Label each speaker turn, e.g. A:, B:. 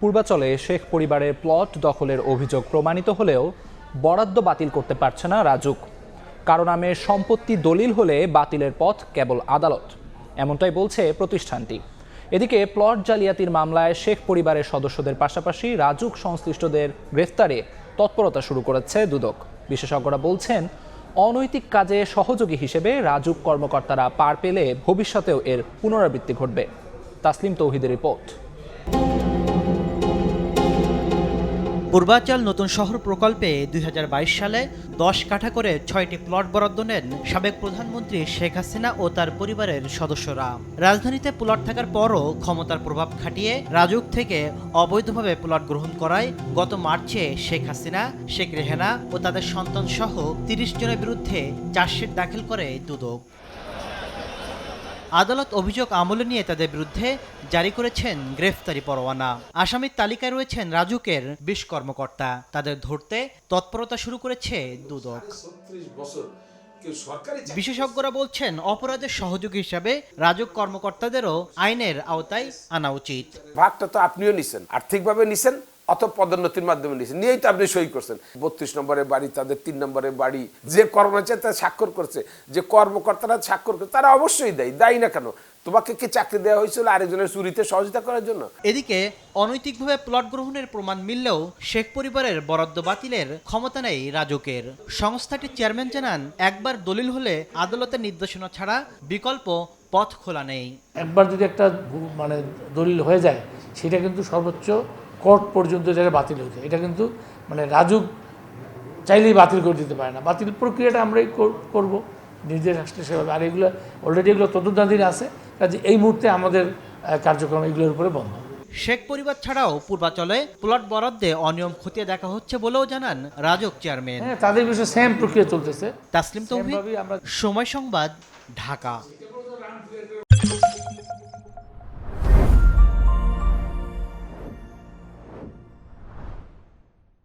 A: পূর্বাচলে শেখ পরিবারের প্লট দখলের অভিযোগ প্রমাণিত হলেও বরাদ্দ বাতিল করতে পারছে না রাজুক। কারও নামে সম্পত্তি দলিল হলে বাতিলের পথ কেবল আদালত। এমনটাই বলছে প্রতিষ্ঠানটি। এদিকে প্লট জালিয়াতির মামলায় শেখ পরিবারের সদস্যদের পাশাপাশি রাজুক সংশ্লিষ্টদের গ্রেফতারে তৎপরতা শুরু করেছে দুদক। বিশেষজ্ঞরা বলছেন, অনৈতিক কাজে সহযোগী হিসেবে রাজুক কর্মকর্তারা পার পেলে ভবিষ্যতেও এর পুনরাবৃত্তি ঘটবে। তাসলিম তৌহিদের রিপোর্ট।
B: পূর্বাচল নতুন শহর প্রকল্পে দুই হাজার বাইশ সালে দশ কাঠা করে ছয়টি প্লট বরাদ্দ নেন সাবেক প্রধানমন্ত্রী শেখ হাসিনা ও তার পরিবারের সদস্যরা। রাজধানীতে প্লট থাকার পরও ক্ষমতার প্রভাব খাটিয়ে রাজুক থেকে অবৈধভাবে প্লট গ্রহণ করায় গত মার্চে শেখ হাসিনা, শেখ রেহানা ও তাদের সন্তান সহ তিরিশ জনের বিরুদ্ধে চার্জশিট দাখিল করে দুদক। আদালত অভিযোগ আমলে নিয়ে তাদের বিরুদ্ধে জারি করেছেন গ্রেফতারি পরোয়ানা। আসামির তালিকায় রয়েছেন রাজুকের বিশ কর্মকর্তা। তাদের ধরতে তৎপরতা শুরু করেছে দুদক। বিশেষজ্ঞরা বলছেন, অপরাধের সহযোগী হিসাবে রাজুক কর্মকর্তাদেরও আইনের আওতায় আনা উচিত।
C: ভাগটা তো আপনিও নিছেন, আর্থিকভাবে নিছেন অত পদোন্নতির মাধ্যমে নিছেন নিয়েই তো আপনি সই করছেন। বত্রিশ নম্বরের বাড়ি তাদের তিন নম্বরের বাড়ি যে কর্মচারী তারা স্বাক্ষর করছে যে কর্মকর্তারা স্বাক্ষর করছে তারা অবশ্যই দেয়। দায়ী না কেন? তোমাকে কি চাকরি দেওয়া হয়েছিল আরেকজনের চুরিতে সহযোগিতা করার জন্য?
B: এদিকে অনৈতিকভাবে প্লট গ্রহণের প্রমাণ মিললেও শেখ পরিবারের বরাদ্দ বাতিলের ক্ষমতা নেই রাজকের। সংস্থাটির চেয়ারম্যান জানান একবার দলিল হলে আদালতের নির্দেশনা ছাড়া বিকল্প পথ খোলা নেই।
D: একবার যদি একটা মানে দলিল হয়ে যায় সেটা কিন্তু সর্বোচ্চ কোর্ট পর্যন্ত এটা বাতিল হয়ে যায় এটা কিন্তু মানে রাজুক চাইলেই বাতিল করে দিতে পারে না। বাতিল প্রক্রিয়াটা আমরাই কর- করব নির্দেশ আসলে সেভাবে। আর এগুলো অলরেডি এগুলো তদন্তাধীন আছে কাজে এই মুহূর্তে আমাদের কার্যক্রম এগুলোর উপরে বন্ধ।
B: শেখ পরিবার ছাড়াও পূর্বাচলে প্লট বরাদ্দে অনিয়ম খতিয়ে দেখা হচ্ছে বলেও জানান রাজক চেয়ারম্যান।
D: হ্যাঁ তাদের বিষয়ে সেম প্রক্রিয়া চলতেছে।
B: তাসলিম
D: আমরা
B: সময় সংবাদ ঢাকা।